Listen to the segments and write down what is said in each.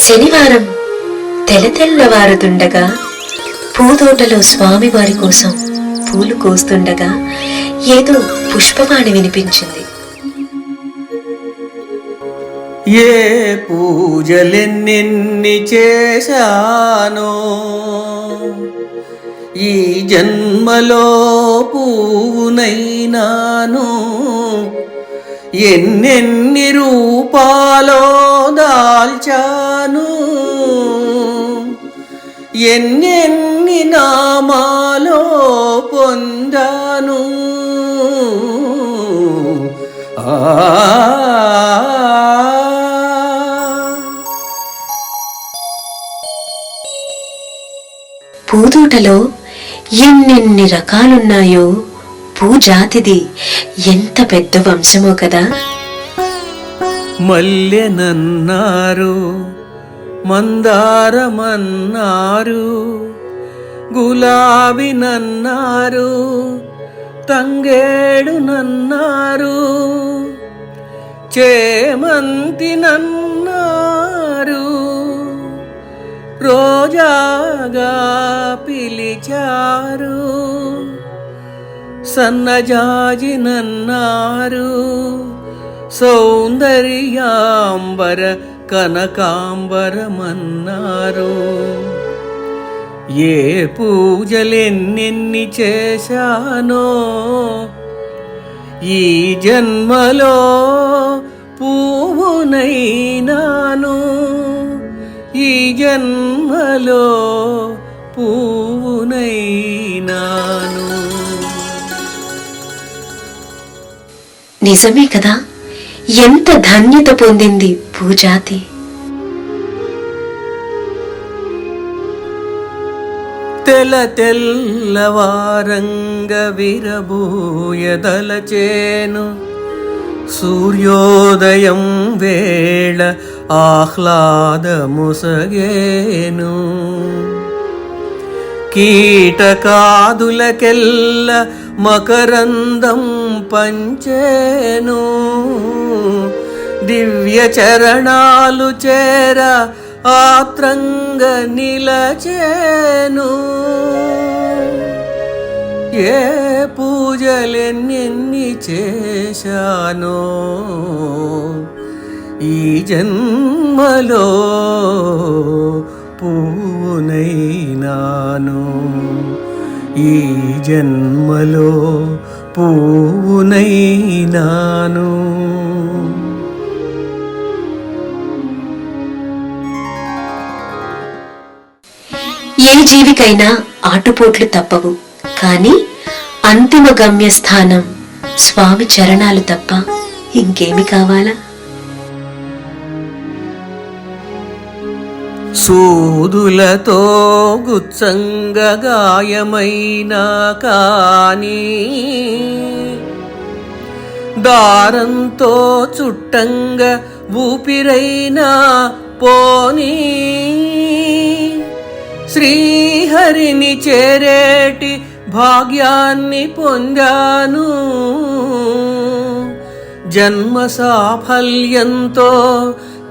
శనివారం తెల తెల్లవారుతుండగా పూతోటలో స్వామివారి కోసం పూలు కోస్తుండగా ఏదో పుష్పవాణి వినిపించింది. ఏ పూజలెన్నెన్ని చేశానో ఈ జన్మలో పువ్వునైనాను ఎన్నెన్ని రూపాలో దాల్చాను. ఎన్నెన్ని నామాలో పొందాను. ఆ. పూతోటలో ఎన్నెన్ని రకాలున్నాయో భూజాతిది. ఎంత పెద్ద వంశమో కదా. మల్లెనన్నారు మందారమన్నారు గులాబీనన్నారు తంగేడునన్నారు చేమంతినన్నారు రోజాగా పిలిచారు. సన్నజాజినన్నారు సౌందర్యాంబర కనకాంబరమన్నారు. ఏ పూజలెన్నెన్ని చేశానో ఈ జన్మలో పూవునైనాను ఈ జన్మలో పువ్వునైనాను. నిజమే కదా? ఎంత ధన్యత పొందింది పూజాతి తెల తెల్లవారంగ విరబూయదలచేను సూర్యోదయం వేళ ఆహ్లాదముసగేను. కీటకాదులకెల్ల మకరందం పంచేను. దివ్య చరణాలు చేర ఆత్రంగ నిలచేను. ఏ పూజలెన్నెన్ని చేశానో. ఈ జన్మలో పూనైనాను ఈ జన్మలో పూవునైనాను ఏ జీవికైనా ఆటుపోట్లు తప్పవు కానీ అంతిమ గమ్యస్థానం స్వామి చరణాలు తప్ప ఇంకేమి కావాలా? సూదులతో గుచ్చంగ గాయమైనా కానీ దారంతో చుట్టంగ ఊపిరైనా పోనీ శ్రీహరిని చేరేటి భాగ్యాన్ని పొందాను. జన్మ సాఫల్యంతో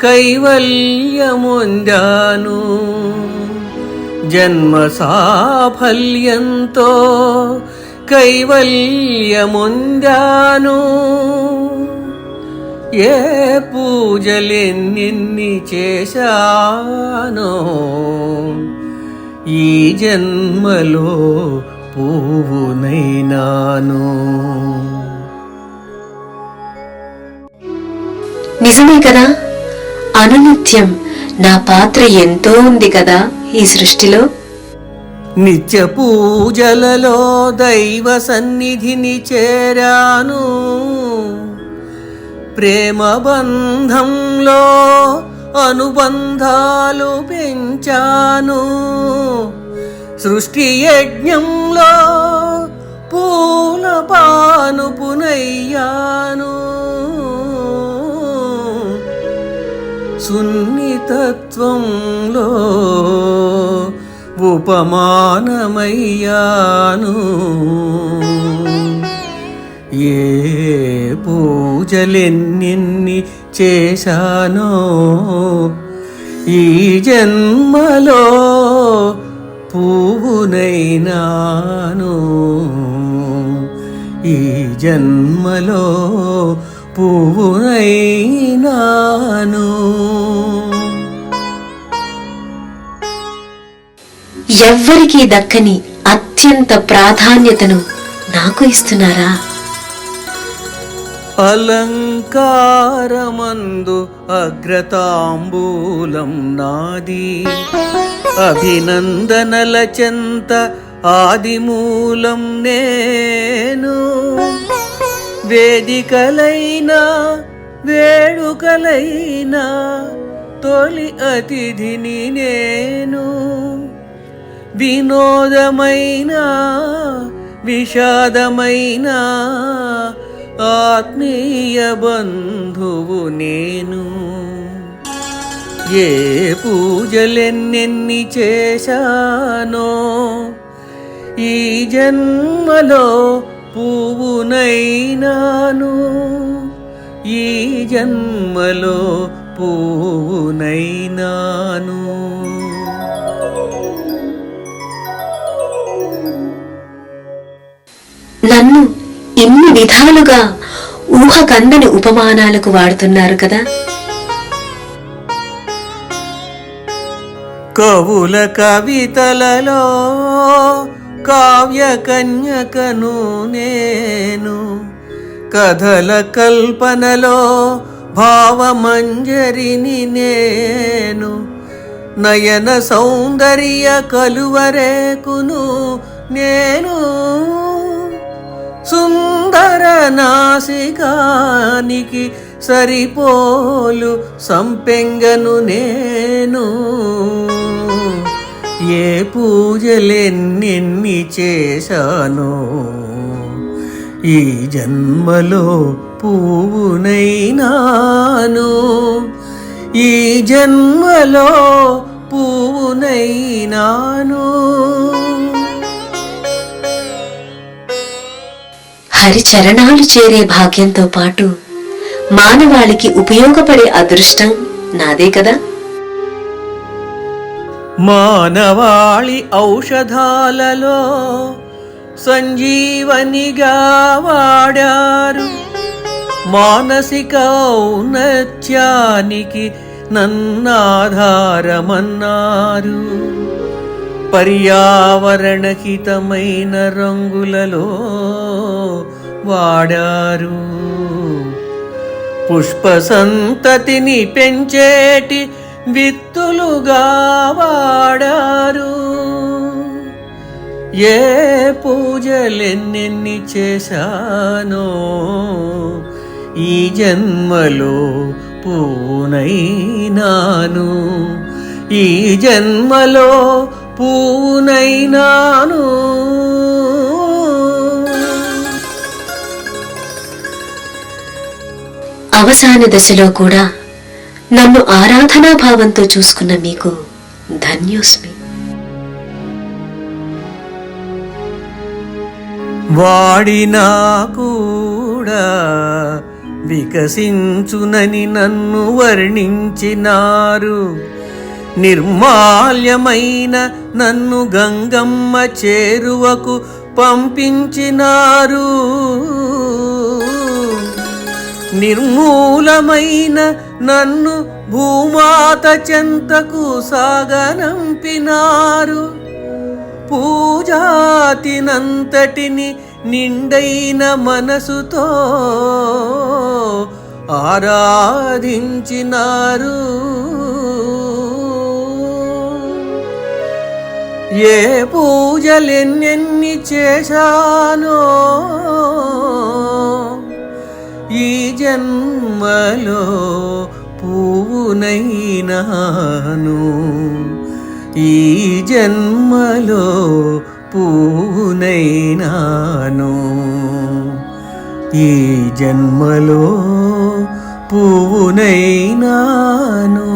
కైవల్యముందాను. జన్మ సాఫల్యంతో కైవల్యముందాను. ఏ పూజలెన్ని చేశానో ఈ జన్మలో పువ్వునైనాను. నిజమే కదా? అనునిత్యం. నా పాత్ర ఎంతో ఉంది కదా ఈ సృష్టిలో. నిత్య పూజలలో దైవ సన్నిధిని చేరాను. ప్రేమ బంధంలో అనుబంధాలు పెంచాను. సృష్టి యజ్ఞంలో పూల పానుపునయ్యాను సున్నితత్వంలో ఉపమానమయ్యాను. ఏ పూజలెన్నిన్ని చేశానో ఈ జన్మలో పువ్వునైనాను. ఈ జన్మలో పువ్వునైనాను. ఎవ్వరికీ దక్కని అత్యంత ప్రాధాన్యతను నాకు ఇస్తున్నారా? అలంకారమందు అగ్రతాంబూలం నాది. అభినందనల చెంత ఆదిమూలం నేను. వేదికలైనా వేడుకలైనా తొలి అతిథిని నేను. వినోదమైన విషాదమైన ఆత్మీయ బంధువు నేను. ఏ పూజలెన్నెన్ని చేశానో ఈ జన్మలో పువ్వునైనాను ఈ జన్మలో పువ్వునైనాను. నన్ను ఇన్ని విధాలుగా ఊహకందని ఉపమానాలకు వాడుతున్నారు కదా? కవుల కవితలలో కావ్య కన్యకను నేను కథల కల్పనలో భావమంజరిని నేను నయన సౌందర్య కలువరేకును నేను సుందర నాసికానికి సరిపోలు సంపెంగను నేను ఏ పూజలెన్నెన్ని చేశానో ఈ జన్మలో పువ్వునైనాను. ఈ జన్మలో పువ్వునైనాను. హరిచరణాలు చేరే భాగ్యంతో పాటు మానవాళికి ఉపయోగపడే అదృష్టం నాదే కదా? మానవాళి ఔషధాలలో సంజీవనిగా వాడారు. మానసిక ఔన్నత్యానికి నన్నాధారమన్నారు. పర్యావరణహితమైన రంగులలో వాడారు. పుష్ప సంతతిని పెంచేటి విత్తులుగా వాడారు. ఏ పూజలెన్నెన్ని చేశానో ఈ జన్మలో పూనైనాను. ఈ జన్మలో పూనైనాను. అవసాన దశలో కూడా నన్ను ఆరాధనా భావంతో చూసుకున్న మీకు ధన్యోస్మి. వాడినా కూడా వికసించునని నన్ను వర్ణించినారు. నిర్మాల్యమైన నన్ను గంగమ్మ చేరువకు పంపించినారు. నిర్మూలమైన నన్ను భూమాత చెంతకు సాగనంపినారు. పూజాతినంతటిని నిండైన మనసుతో ఆరాధించినారు. ఏ పూజలెన్నెన్ని చేశానో ఈ జన్మలో పువ్వునైనాను. ఈ జన్మలో పువ్వునైనాను. ఈ జన్మలో పువ్వునైనాను.